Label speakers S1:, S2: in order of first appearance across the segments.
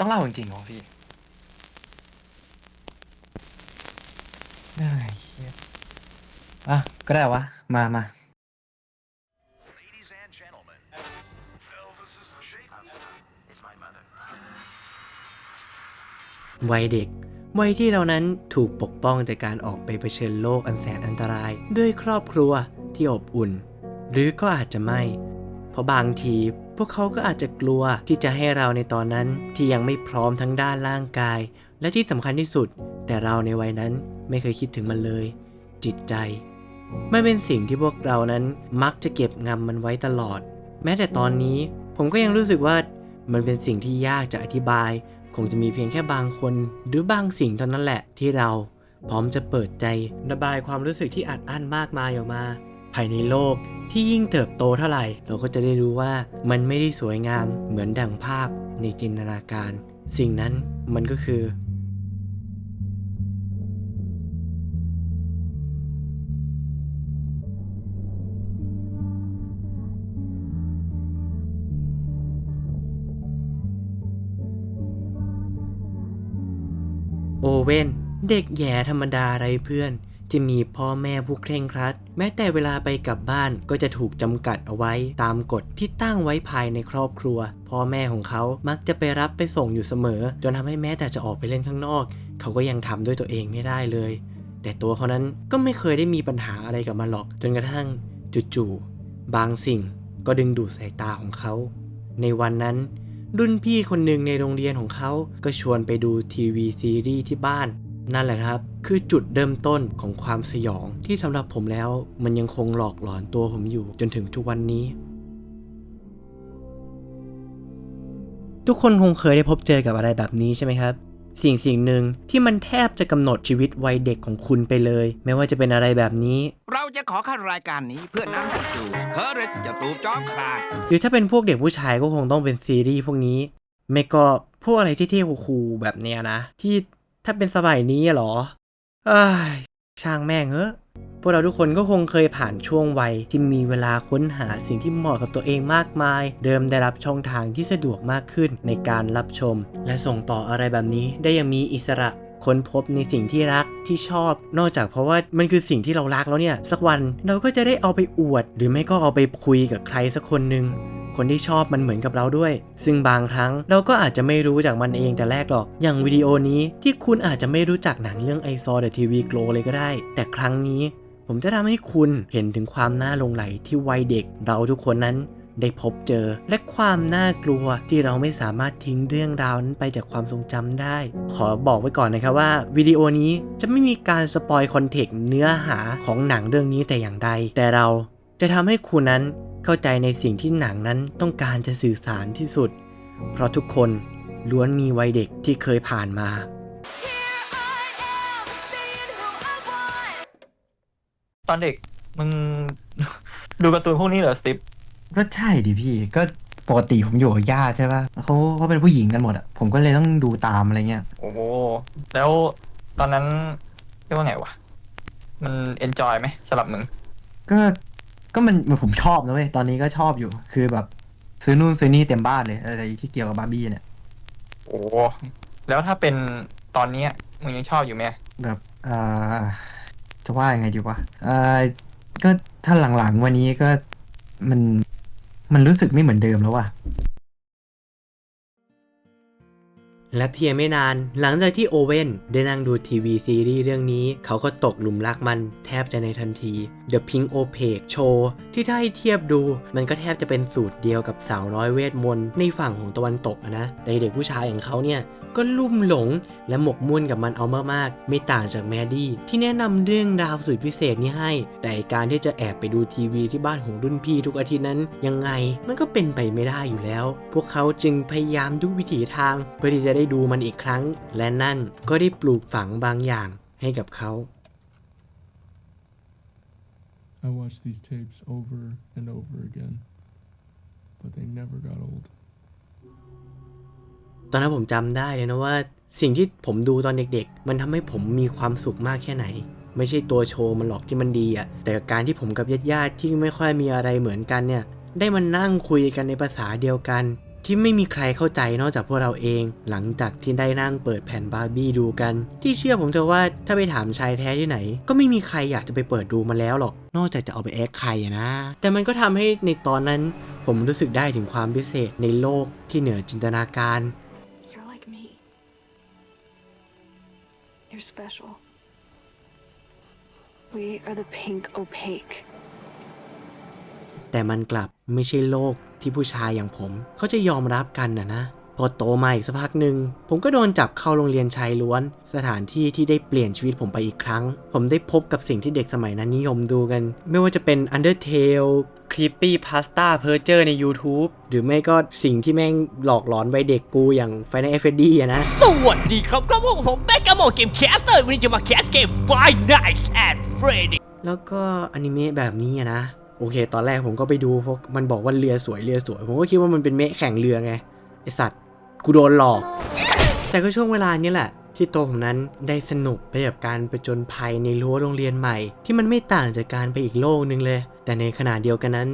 S1: ต้องเล่าจริงๆเหรอพี่ได้เฮียอะก็ได้วะ มามา
S2: Ladies and gentlemen, Elvis's Jacob. It's my mother.
S3: วัยเด็ก วัยที่เรานั้นถูกปกป้องจากการออกไปเผชิญโลกอันแสนอันตราย ด้วยครอบครัวที่อบอุ่น หรือก็อาจจะไม่เพ ราะบางที พวกเขาก็อาจจะกลัวที่จะให้เราในตอนนั้นที่ยังไม่พร้อมทั้งด้านร่างกาย และที่สำคัญที่สุด แต่เราในวัยนั้นไม่เคยคิดถึงมันเลย จิตใจไม่เป็นสิ่งที่พวกเรานั้นมักจะเก็บงำมันไว้ตลอด แม้แต่ตอนนี้ผมก็ยังรู้สึกว่ามันเป็นสิ่งที่ยากจะอธิบาย คงจะมีเพียงแค่บางคน หรือบางสิ่งเท่านั้นแหละที่เราพร้อมจะเปิดใจ ระบายความรู้สึกที่อัดอั้นมากมายออกมา ภายในโลกที่ยิ่งเติบโตเท่าไหร่ เราก็จะได้รู้ว่ามันไม่ได้สวยงามเหมือนดังภาพในจินตนาการ สิ่งนั้นมันก็คือ โอเว่นเด็กแย่ธรรมดาไรเพื่อน ที่มีพ่อแม่ผู้เคร่งครัด แม้แต่เวลาไปกลับบ้านก็จะถูกจำกัดเอาไว้ ตามกฎที่ตั้งไว้ภายในครอบครัว พ่อแม่ของเขามักจะไปรับไปส่งอยู่เสมอ จนทำให้แม้แต่จะออกไปเล่นข้างนอก เขาก็ยังทำด้วยตัวเองไม่ได้เลย แต่ตัวเขานั้นก็ไม่เคยได้มีปัญหาอะไรกับมันหรอก จนกระทั่งจู่ๆบางสิ่งก็ดึงดูดสายตาของเขา ในวันนั้นรุ่นพี่คนหนึ่งในโรงเรียนของเขา ก็ชวนไปดูทีวีซีรีส์ที่บ้าน นั่นแหละครับ คือจุดเริ่มต้นของความสยองที่สำหรับผมแล้วมันยังคงหลอกหลอนตัวผมอยู่จนถึงทุกวันนี้ ทุกคนคงเคยได้พบเจอกับอะไรแบบนี้ใช่ไหมครับสิ่งสิ่งหนึ่งที่มันแทบจะกำหนดชีวิตวัยเด็กของคุณไปเลย ไม่ว่าจะเป็นอะไรแบบนี้
S4: เราจะขอขั้นรายการนี้เพื่อนำไปสู่เฮอร์เรจจะตูบจอมคลาด
S3: หรือถ้าเป็นพวกเด็กผู้ชายก็คงต้องเป็นซีรีส์พวกนี้ ไม่ก็พวกอะไรที่เท่ๆคูลๆแบบเนี้ยนะ ที่ ถ้าเป็นสมัยนี้เหรอเอ้ยช่างแม่งเฮ้พวกเราทุกคนก็คงเคยผ่านช่วงวัยที่มีเวลาค้นหาสิ่งที่เหมาะกับตัวเองมากมาย เดิมได้รับช่องทางที่สะดวกมากขึ้นในการรับชม และส่งต่ออะไรแบบนี้ได้อยังมีอิสระ ค้นพบในสิ่งที่รักที่ชอบ นอกจากเพราะว่ามันคือสิ่งที่เรารักแล้วเนี่ย สักวันเราก็จะได้เอาไปอวด หรือไม่ก็เอาไปคุยกับใครสักคนหนึ่งคนที่ชอบมันเหมือนกับเราด้วย ซึ่งบางครั้งเราก็อาจจะไม่รู้จากมันเองแต่แรกหรอก อย่างวิดีโอนี้ที่คุณอาจจะไม่รู้จักหนังเรื่อง I saw the TV glow เลยก็ได้ แต่ครั้งนี้ ผมจะทำให้คุณเห็นถึงความน่าหลงไหลที่วัยเด็กเราทุกคนนั้น ได้พบเจอและความน่ากลัวที่เราไม่สามารถทิ้งเรื่องราวนั้นไปจากความทรงจำได้ ขอบอกไว้ก่อนนะครับว่าวิดีโอนี้จะไม่มีการสปอยคอนเทกต์เนื้อหาของหนังเรื่องนี้แต่อย่างใด แต่เราจะทำให้คุณนั้นเข้าใจในสิ่งที่หนังนั้นต้องการจะสื่อสารที่สุด เพราะทุกคนล้วนมีวัยเด็กที่เคยผ่านมา
S1: ตอนเด็กมึงดูการ์ตูนพวกนี้เหรอสติป ก็ใช่ดิพี่ก็ปกติผมอยู่กับญาติใช่ป่ะเขาเขาเป็นผู้หญิงกันหมดอะผมก็เลยต้องดูตามอะไรเงี้ย
S5: โอ้โห แล้วตอนนั้นเรียกว่าไงวะ มันเอนจอยไหมสำหรับมึง
S1: ก็ก็มันผมชอบนะเว้ยตอนนี้ก็ชอบอยู่คือแบบ ซื้อนู่นซื้อนี่เต็มบ้านเลยอะไรที่เกี่ยวกับบาร์บี้เนี่ย
S5: โอ้โหแล้วถ้าเป็นตอนเนี้ยมึงยังชอบอยู่ไหม
S1: แบบอ่าจะว่ายังไงดีวะอ่าก็ถ้าหลังๆวันนี้ก็มัน มันรู้สึกไม่เหมือนเดิมแล้วว่ะ
S3: และเพียงไม่นานหลังจากที่โอเว่นได้นั่งดูทีวีซีรีส์เรื่องนี้ เขาก็ตกหลุมรักมันแทบจะในทันที The Pink Opaque Show ที่ถ้าให้เทียบดู มันก็แทบจะเป็นสูตรเดียวกับสาวน้อยเวทมนต์ในฝั่งของตะวันตกนะ แต่เด็กผู้ชายอย่างเขาเนี่ย ก็ลุ่มหลงและหมกมุ่นกับมันเอามากๆ ไม่ต่างจากแมดดี้ที่แนะนำเรื่องราวสุดพิเศษนี้ให้ แต่การที่จะแอบไปดูทีวีที่บ้านของรุ่นพี่ทุกอาทิตย์นั้น ยังไงมันก็เป็นไปไม่ได้อยู่แล้ว พวกเขาจึงพยายามทุกวิถีทาง เพื่อที่จะได้ดูมันอีกครั้ง และนั่นก็ได้ปลูกฝังบางอย่างให้กับเขา
S6: I watched these tapes over and over again, but they never got old.
S3: ตอนนั้นผมจำได้เลยนะว่า สิ่งที่ผมดูตอนเด็กๆ มันทำให้ผมมีความสุขมากแค่ไหน ไม่ใช่ตัวโชว์มันหรอกที่มันดีอะแต่การที่ผมกับญาติๆที่ไม่ค่อยมีอะไรเหมือนกันเนี่ย ได้มานั่งคุยกันในภาษาเดียวกัน ที่ไม่มีใครเข้าใจนอกจากพวกเราเอง หลังจากที่ได้นั่งเปิดแผ่นบาร์บี้ดูกัน ที่เชื่อผมเถอะว่าถ้าไปถามชายแท้ที่ไหน ก็ไม่มีใครอยากจะไปเปิดดูมาแล้วหรอก นอกจากจะเอาไปแอคใครนะ แต่มันก็ทำให้ในตอนนั้น ผมรู้สึกได้ถึงความพิเศษในโลกที่เหนือจินตนาการ
S7: are special. We are the pink opaque.
S3: แต่มันกลับไม่ใช่โลกที่ผู้ชายอย่างผม เขาจะยอมรับกันนะนะ พอโตมาอีกสักพักหนึ่งผมก็โดนจับเข้าโรงเรียนชายล้วน สถานที่ที่ได้เปลี่ยนชีวิตผมไปอีกครั้ง ผมได้พบกับสิ่งที่เด็กสมัยนั้นนิยมดูกัน ไม่ว่าจะเป็น Undertale Creepy Pasta p e r j e r ใน YouTube หรือไม่ก็สิ่งที่แม่งหลอกหลอนวัยเด็กกูอย่าง Final Fantasy อะนะ
S8: สวัสดีครับครับพวกผมแบ็กกาโมเกมแคสเตอร์วันนี้จะมาแคสเกม Five Nights at Freddy
S3: แล้วก็อนิเมะแบบนี้อะนะโอเค ตอนแรกผมก็ไปดูเพราะมันบอกว่าเรือสวยเรือสวย ผมก็คิดว่ามันเป็นเมะแข่งเรือไง ไอสัตว์ กูโดนหลอก แต่ก็ช่วงเวลานี้แหละ ที่โตผมนั้นได้สนุกไปกับการไปจนภัยในรั้วโรงเรียนใหม่ ที่มันไม่ต่างจากการไปอีกโลกหนึ่งเลย แต่ในขณะเดียวกันนั้น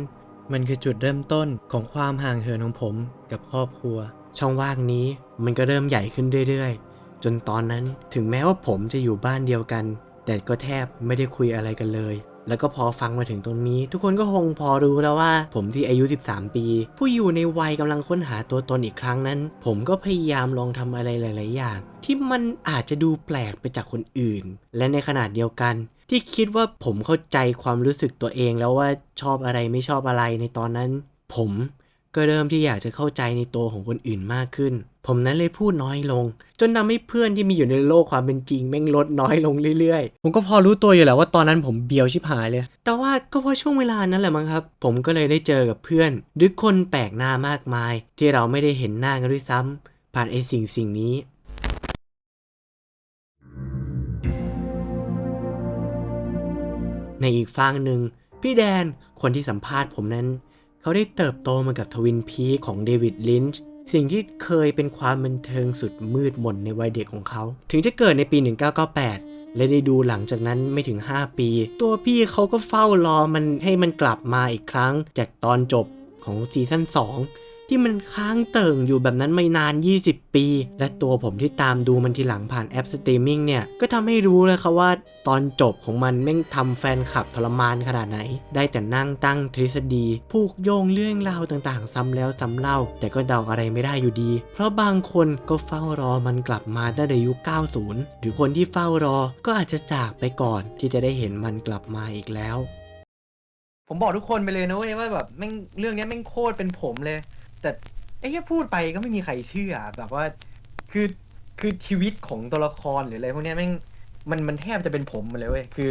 S3: มันคือจุดเริ่มต้นของความห่างเหินของผมกับครอบครัว ช่องว่างนี้มันก็เริ่มใหญ่ขึ้นเรื่อยๆ จนตอนนั้นถึงแม้ว่าผมจะอยู่บ้านเดียวกัน แต่ก็แทบไม่ได้คุยอะไรกันเลย แล้วก็พอฟังมาถึงตรงนี้ ทุกคนก็คงพอรู้แล้วว่า ผมที่อายุ 13 ปี ผู้อยู่ในวัยกำลังค้นหาตัวตนอีกครั้งนั้น ผมก็พยายามลองทำอะไรหลาย ๆ อย่าง ที่มันอาจจะดูแปลกไปจากคนอื่น และในขนาดเดียวกัน ที่คิดว่าผมเข้าใจความรู้สึกตัวเองแล้วว่าชอบอะไรไม่ชอบอะไรในตอนนั้น ผม ก็เริ่มที่อยากจะเข้าใจในตัวของคนอื่นมากขึ้น ผมนั้นเลยพูดน้อยลง จนทำให้เพื่อนที่มีอยู่ในโลกความเป็นจริงแม่งลดน้อยลงเรื่อยๆ ผมก็พอรู้ตัวอยู่แหละว่าตอนนั้นผมเบียวชิบหายเลย แต่ว่าก็เพราะช่วงเวลานั้นแหละมั้งครับ ผมก็เลยได้เจอกับเพื่อนหรือคนแปลกหน้ามากมาย ที่เราไม่ได้เห็นหน้ากันด้วยซ้ำผ่านไอ้สิ่งสิ่งนี้ในอีกฝั่งหนึ่งพี่แดนคนที่สัมภาษณ์ผมนั้น เขาได้เติบโตมากับทวินพีของเดวิดลินช์สิ่งที่เคยเป็นความบันเทิงสุดมืดมนในวัยเด็กของเขา ถึงจะเกิดในปี 1998 และได้ดูหลังจากนั้นไม่ถึง 5 ปี ตัวพี่เขาก็เฝ้ารอมันให้มันกลับมาอีกครั้ง จากตอนจบของซีซั่น2 ที่มันค้างเติ่งอยู่แบบนั้นไม่นาน 20 ปี และตัวผมที่ตามดูมันทีหลังผ่านแอปสตรีมมิ่งเนี่ย ก็ทำให้รู้เลยครับว่าตอนจบของมันแม่งทำแฟนคลับทรมานขนาดไหน ได้แต่นั่งตั้งทฤษฎี ผูกโยงเรื่องราวต่างๆ ซ้ำแล้วซ้ำเล่า แต่ก็เดาอะไรไม่ได้อยู่ดี เพราะบางคนก็เฝ้ารอมันกลับมาตั้งแต่ยุค 90 หรือคนที่เฝ้ารอก็อาจจะจากไปก่อนที่จะได้เห็นมันกลับมาอีกแล้ว
S1: ผมบอกทุกคนไปเลยนะเว้ยว่าแบบแม่งเรื่องนี้แม่งโคตรเป็นผมเลย แต่ไอ้แค่พูดไปก็ไม่มีใครเชื่อ แบบว่า คือคือชีวิตของตัวละครหรืออะไรพวกเนี้ยแม่งมันมันแทบจะเป็นผมหมดเลยเว้ยคือ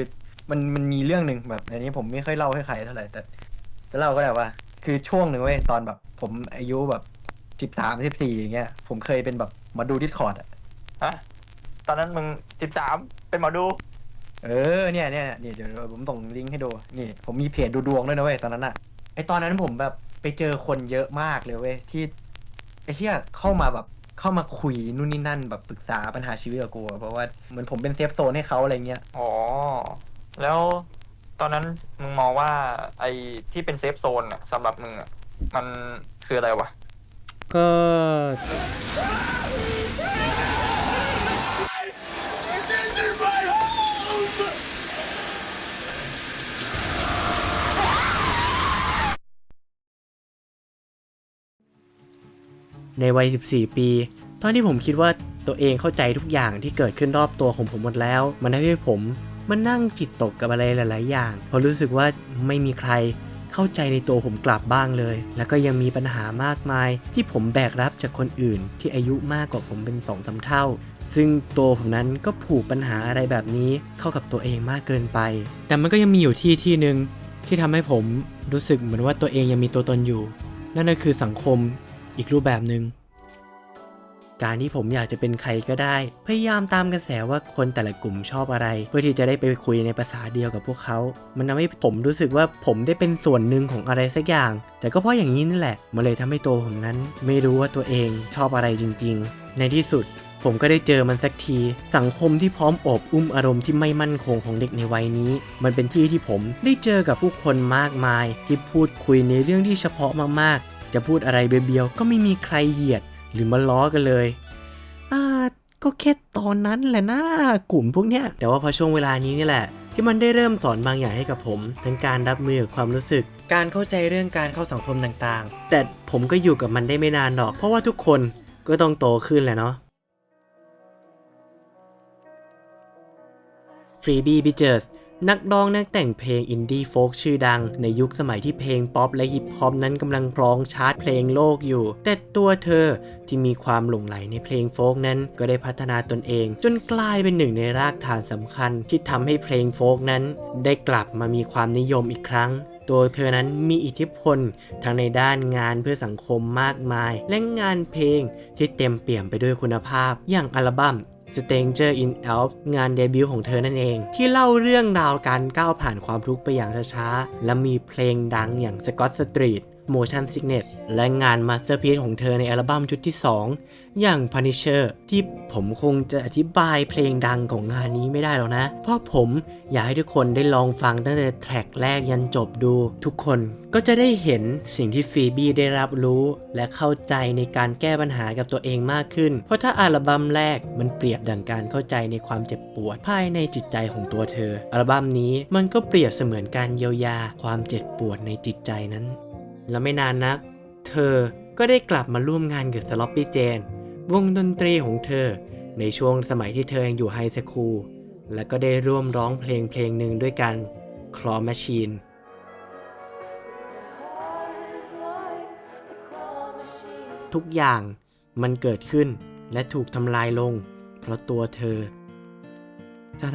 S1: มันมันมีเรื่องหนึ่งแบบอันนี้ผมไม่ค่อยเล่าให้ใครเท่าไหร่แต่จะเล่าก็ได้ว่า คือช่วงหนึ่งเว้ยตอนแบบ ผมอายุแบบสิบสามสิบสี่อย่างเงี้ยผมเคยเป็นแบบมาดูดิสคอร์ดอะ
S5: ฮะตอนนั้นมึงสิบสามเป็นหมอดู
S1: เออเนี่ยเนี่ยเนี่ยเดี๋ยวเดี๋ยวผมส่งลิงก์ให้ดูนี่ผมมีเพจดูดวงด้วยนะเว้ยตอนนั้นอะไอตอนนั้นผมแบบ ไปเจอคนเยอะมากเลยเว้ยที่ไอเชี่ยเข้ามาแบบเข้ามาคุยนู่นนี่นั่นแบบปรึกษาปัญหาชีวิตกับกูอะเพราะว่าเหมือนผมเป็นเซฟโซนให้เขาอะไรเงี้ย
S5: อ๋อ แล้วตอนนั้นมึงมองว่า ไอ้ที่เป็นเซฟโซนอะสำหรับมึงอะมันคืออะไรวะ
S3: ก็ ในวัย 14 ปี ตอนที่ผมคิดว่าตัวเองเข้าใจทุกอย่างที่เกิดขึ้นรอบตัวของผมหมดแล้ว มันทำให้ผมมันนั่งจิตตกกับอะไรหลาย ๆ อย่างเพราะรู้สึกว่าไม่มีใครเข้าใจในตัวผมกลับบ้างเลย แล้วก็ยังมีปัญหามากมาย ที่ผมแบกรับจากคนอื่น ที่อายุมากกว่าผมเป็นสองสาเท่า ซึ่งตัวผมนั้นก็ผูกปัญหาอะไรแบบนี้เข้ากับตัวเองมากเกินไป แต่มันก็ยังมีอยู่ที่ที่หนึ่งที่ทำให้ผมรู้สึกเหมือนว่าตัวเองยังมีตัวตนอยู่ นั่นก็คือสังคม อีกรูปแบบหนึ่งการที่ผมอยากจะเป็นใครก็ได้ พยายามตามกระแสว่าคนแต่ละกลุ่มชอบอะไร เพื่อที่จะได้ไปคุยในภาษาเดียวกับพวกเขา มันทำให้ผมรู้สึกว่าผมได้เป็นส่วนหนึ่งของอะไรสักอย่าง แต่ก็เพราะอย่างนี้นั่นแหละมันเลยทำให้ตัวผมนั้น ไม่รู้ว่าตัวเองชอบอะไรจริง ๆ ในที่สุด ผมก็ได้เจอมันสักที สังคมที่พร้อมอบอุ้มอารมณ์ที่ไม่มั่นคงของเด็กในวัยนี้ มันเป็นที่ที่ผมได้เจอกับผู้คนมากมาย ที่พูดคุยในเรื่องที่เฉพาะมากๆ จะพูดอะไรเบียวๆก็ไม่มีใครเหยียดหรือมาล้อกันเลยอ่าก็แค่ตอนนั้นแหละนะกลุ่มพวกเนี้ยแต่ว่าพอช่วงเวลานี้นี่แหละ ที่มันได้เริ่มสอนบางอย่างให้กับผม ทั้งการรับมือกับความรู้สึก การเข้าใจเรื่องการเข้าสังคมต่างๆ แต่ผมก็อยู่กับมันได้ไม่นานหรอก เพราะว่าทุกคนก็ต้องโตขึ้นแหละเนาะฟรีบี้บิเจอร์ส นักร้องนักแต่งเพลงอินดี้โฟกชื่อดัง ในยุคสมัยที่เพลงป๊อปและฮิปฮอปนั้นกำลังครองชาร์ตเพลงโลกอยู่ แต่ตัวเธอที่มีความหลงไหลในเพลงโฟกนั้นก็ได้พัฒนาตนเอง จนกลายเป็นหนึ่งในรากฐานสำคัญ ที่ทำให้เพลงโฟกนั้น ได้กลับมามีความนิยมอีกครั้งตัวเธอนั้นมีอิทธิพลทั้งในด้านงานเพื่อสังคมมากมาย และงานเพลงที่เต็มเปี่ยมไปด้วยคุณภาพ อย่างอัลบั้ม Stranger in Alps งานเดบิวต์ของเธอนั่นเอง ที่เล่าเรื่องราวการก้าวผ่านความทุกข์ไปอย่างช้าๆ และมีเพลงดังอย่าง Scott Street Motion Sickness และงาน Masterpiece ของเธอในอัลบั้มชุดที่ 2 อย่าง Punisher ที่ผมคงจะอธิบายเพลงดังของงานนี้ไม่ได้หรอกนะ เพราะผมอยากให้ทุกคนได้ลองฟังตั้งแต่แทร็กแรกยันจบดู ทุกคนก็จะได้เห็นสิ่งที่ฟีบี้ได้รับรู้ และเข้าใจในการแก้ปัญหากับตัวเองมากขึ้น เพราะถ้าอัลบั้มแรกมันเปรียบดังการเข้าใจในความเจ็บปวด ภายในจิตใจของตัวเธอ อัลบั้มนี้มันก็เปรียบเสมือนการเยียวยาความเจ็บปวดในจิตใจนั้น และไม่นานนัก เธอก็ได้กลับมาร่วมงานกับสล็อปปี้เจน วงดนตรีของเธอ ในช่วงสมัยที่เธอยังอยู่ไฮสคูล และก็ได้ร่วมร้องเพลงเพลงหนึ่งด้วยกันคลอ Machine ทุกอย่างมันเกิดขึ้นและถูกทำลายลง เพราะตัวเธอ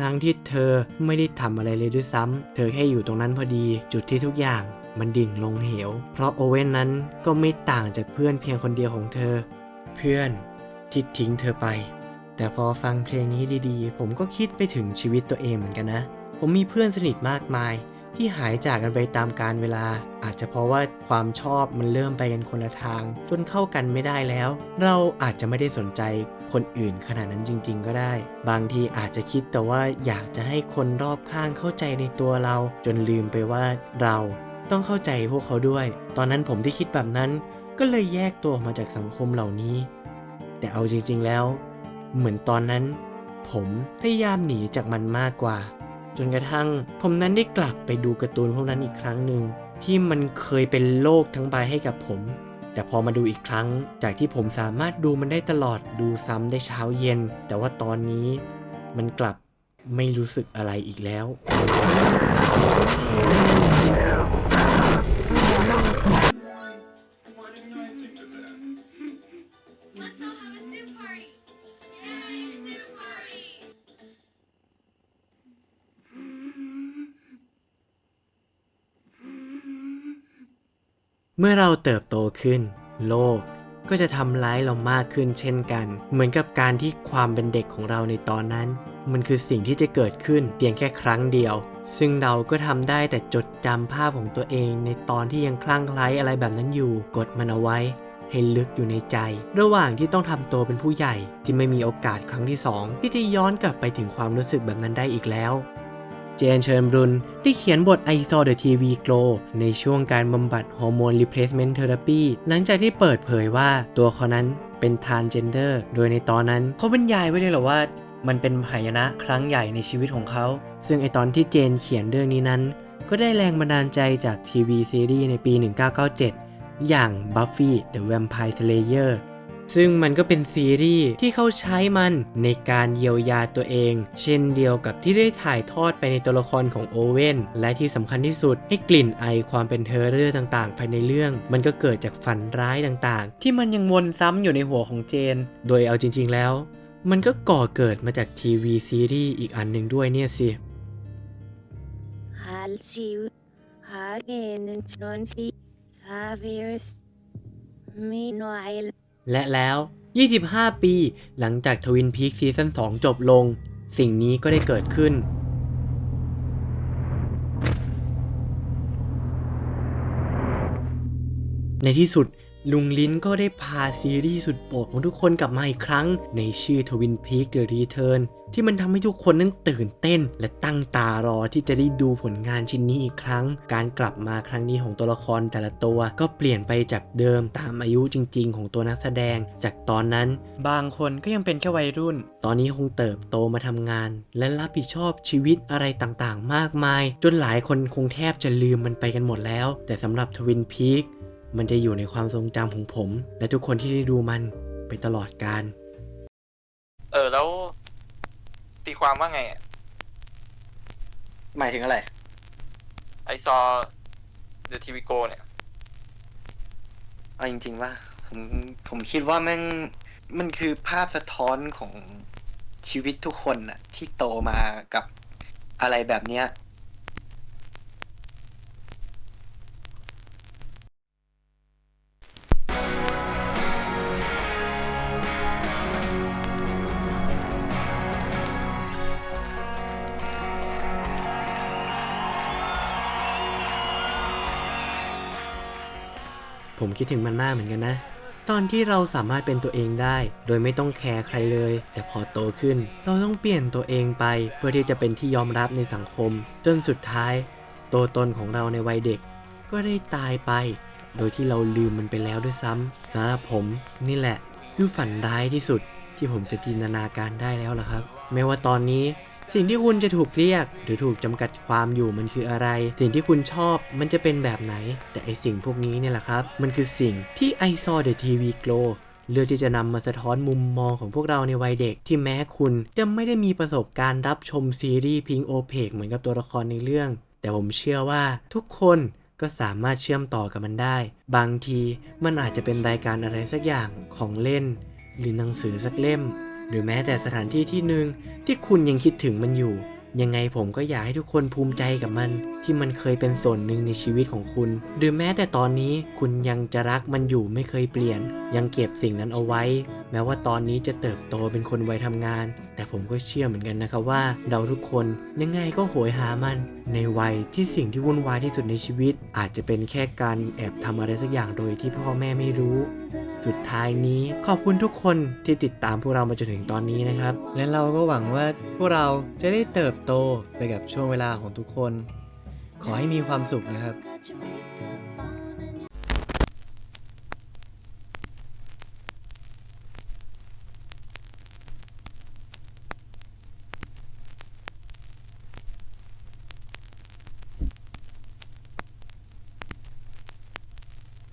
S3: ทั้งที่เธอไม่ได้ทำอะไรเลยด้วยซ้ำ เธอแค่อยู่ตรงนั้นพอดีจุดที่ทุกอย่าง มันดิ่งลงเหว เพราะโอเว่นนั้นก็ไม่ต่างจากเพื่อนเพียงคนเดียวของเธอ เพื่อนที่ทิ้งเธอไป แต่พอฟังเพลงนี้ดีๆ ผมก็คิดไปถึงชีวิตตัวเองเหมือนกันนะ ผมมีเพื่อนสนิทมากมาย ที่หายจากกันไปตามกาลเวลา อาจจะเพราะว่าความชอบมันเริ่มไปกันคนละทาง จนเข้ากันไม่ได้แล้ว เราอาจจะไม่ได้สนใจคนอื่นขนาดนั้นจริง ๆ ก็ได้ บางทีอาจจะคิดแต่ว่าอยากจะให้คนรอบข้างเข้าใจในตัวเรา จนลืมไปว่าเรา ต้องเข้าใจพวกเขาด้วย ตอนนั้นผมที่คิดแบบนั้น ก็เลยแยกตัวออกมาจากสังคมเหล่านี้ แต่เอาจริง ๆแล้ว เหมือนตอนนั้น ผมพยายามหนีจากมันมากกว่า จนกระทั่ง ผมนั้นได้กลับไปดูการ์ตูนพวกนั้นอีกครั้งหนึ่งที่มันเคยเป็นโลกทั้งใบให้กับผม แต่พอมาดูอีกครั้ง จากที่ผมสามารถดูมันได้ตลอดดูซ้ำได้เช้าเย็น แต่ว่าตอนนี้มันกลับไม่รู้สึกอะไรอีกแล้ว เมื่อเราเติบโตขึ้น โลกก็จะทำร้ายเรามากขึ้นเช่นกัน เหมือนกับการที่ความเป็นเด็กของเราในตอนนั้น มันคือสิ่งที่จะเกิดขึ้นเพียงแค่ครั้งเดียว ซึ่งเราก็ทำได้แต่จดจำภาพของตัวเองในตอนที่ยังคลั่งไคล้อะไรแบบนั้นอยู่ กดมันเอาไว้ให้ลึกอยู่ในใจ ระหว่างที่ต้องทำตัวเป็นผู้ใหญ่ที่ไม่มีโอกาสครั้งที่สองที่จะย้อนกลับไปถึงความรู้สึกแบบนั้นได้อีกแล้ว เจนเชิญบรุนได้เขียนบท I saw the TV glow ในช่วงการบำบัดฮอร์โมน replacement therapy หลังจากที่เปิดเผยว่าตัวเขานั้นเป็น transgender โดยในตอนนั้นเขาบรรยายไว้เลยหรอว่ามันเป็นหายนะครั้งใหญ่ในชีวิตของเขา ซึ่งไอตอนที่เจนเขียนเรื่องนี้นั้น ก็ได้แรงบันดาลใจจากทีวีซีรีส์ในปี 1997 อย่าง Buffy the Vampire Slayer ซึ่งมันก็เป็นซีรีส์ที่เขาใช้มันในการเยียวยาตัวเอง เช่นเดียวกับที่ได้ถ่ายทอดไปในตัวละครของโอเว่นและที่สำคัญที่สุดให้กลิ่นไอความเป็นเทอร์เรอร์ต่างๆ ภายในเรื่อง มันก็เกิดจากฝันร้ายต่างๆ ที่มันยังวนซ้ำอยู่ในหัวของเจน โดยเอาจริง ๆ แล้ว มันก็ก่อเกิดมาจากทีวีซีรีส์อีกอันหนึ่งด้วยเนี่ยสิ
S9: Halsiu, Hagen, Chonsi, Havirs, Meanwhile,
S3: และแล้ว 25 ปีหลังจากทวินพีคซีซั่น2 จบลง สิ่งนี้ก็ได้เกิดขึ้น ในที่สุด ลุงลิ้นก็ได้พาซีรีส์สุดโปรดของทุกคนกลับมาอีกครั้ง ในชื่อ Twin Peaks The Return ที่มันทำให้ทุกคนนั้นตื่นเต้น และตั้งตารอที่จะได้ดูผลงานชิ้นนี้อีกครั้ง การกลับมาครั้งนี้ของตัวละครแต่ละตัว ก็เปลี่ยนไปจากเดิมตามอายุจริง ๆ ของตัวนักแสดง จากตอนนั้น บางคนก็ยังเป็นแค่วัยรุ่น ตอนนี้คงเติบโตมาทำงาน และรับผิดชอบชีวิตอะไรต่างๆ มากมาย จนหลายคนคงแทบจะลืมมันไปกันหมดแล้ว แต่สำหรับ Twin Peak มันจะอยู่ในความทรงจำของผม และทุกคนที่ได้ดูมันไปตลอดกาล
S5: เออแล้ว ตีความว่าไงอะ
S1: หมายถึงอะไร
S5: ไอซอเดอะทีวีโกเนี่ย
S1: เอาจริงๆว่าผมผมคิดว่าแม่งมันคือภาพสะท้อนของชีวิตทุกคนน่ะที่โตมากับอะไรแบบเนี้ย
S3: ผมคิดถึงมันมากเหมือนกันนะ ตอนที่เราสามารถเป็นตัวเองได้ โดยไม่ต้องแคร์ใครเลย แต่พอโตขึ้น เราต้องเปลี่ยนตัวเองไป เพื่อที่จะเป็นที่ยอมรับในสังคม จนสุดท้าย ตัวตนของเราในวัยเด็ก ก็ได้ตายไป โดยที่เราลืมมันไปแล้วด้วยซ้ำสำหรับผมนี่แหละ คือฝันร้ายที่สุดที่ผมจะจินตนาการได้แล้วล่ะครับไม่ว่าตอนนี้ สิ่งที่คุณจะถูกเรียก หรือถูกจำกัดความอยู่มันคืออะไร สิ่งที่คุณชอบมันจะเป็นแบบไหน แต่ไอสิ่งพวกนี้เนี่ยแหละครับ มันคือสิ่งที่ I saw the TV glow เลือกที่จะนำมาสะท้อนมุมมองของพวกเราในวัยเด็กที่แม้คุณจะไม่ได้มีประสบการณ์รับชมซีรีส์พิงโอเพกเหมือนกับตัวละครในเรื่อง แต่ผมเชื่อว่าทุกคนก็สามารถเชื่อมต่อกับมันได้ บางทีมันอาจจะเป็นรายการอะไรสักอย่างของเล่น หรือหนังสือสักเล่ม หรือแม้แต่สถานที่ที่หนึ่งที่คุณยังคิดถึงมันอยู่ ยังไงผมก็อยากให้ทุกคนภูมิใจกับมัน ที่มันเคยเป็นส่วนหนึ่งในชีวิตของคุณ หรือแม้แต่ตอนนี้คุณยังจะรักมันอยู่ไม่เคยเปลี่ยน ยังเก็บสิ่งนั้นเอาไว้ แม้ว่าตอนนี้จะเติบโตเป็นคนวัยทำงาน แต่ผมก็เชื่อเหมือนกันนะครับว่า เราทุกคนยังไงก็โหยหามัน ในวัยที่สิ่งที่วุ่นวายที่สุดในชีวิต อาจจะเป็นแค่การแอบทำอะไรสักอย่างโดยที่พ่อแม่ไม่รู้ สุดท้ายนี้ขอบคุณทุกคนที่ติดตามพวกเรามาจนถึงตอนนี้นะครับ และเราก็หวังว่าพวกเราจะได้เติบโตไปกับช่วงเวลาของทุกคน ขอให้มีความสุขนะครับ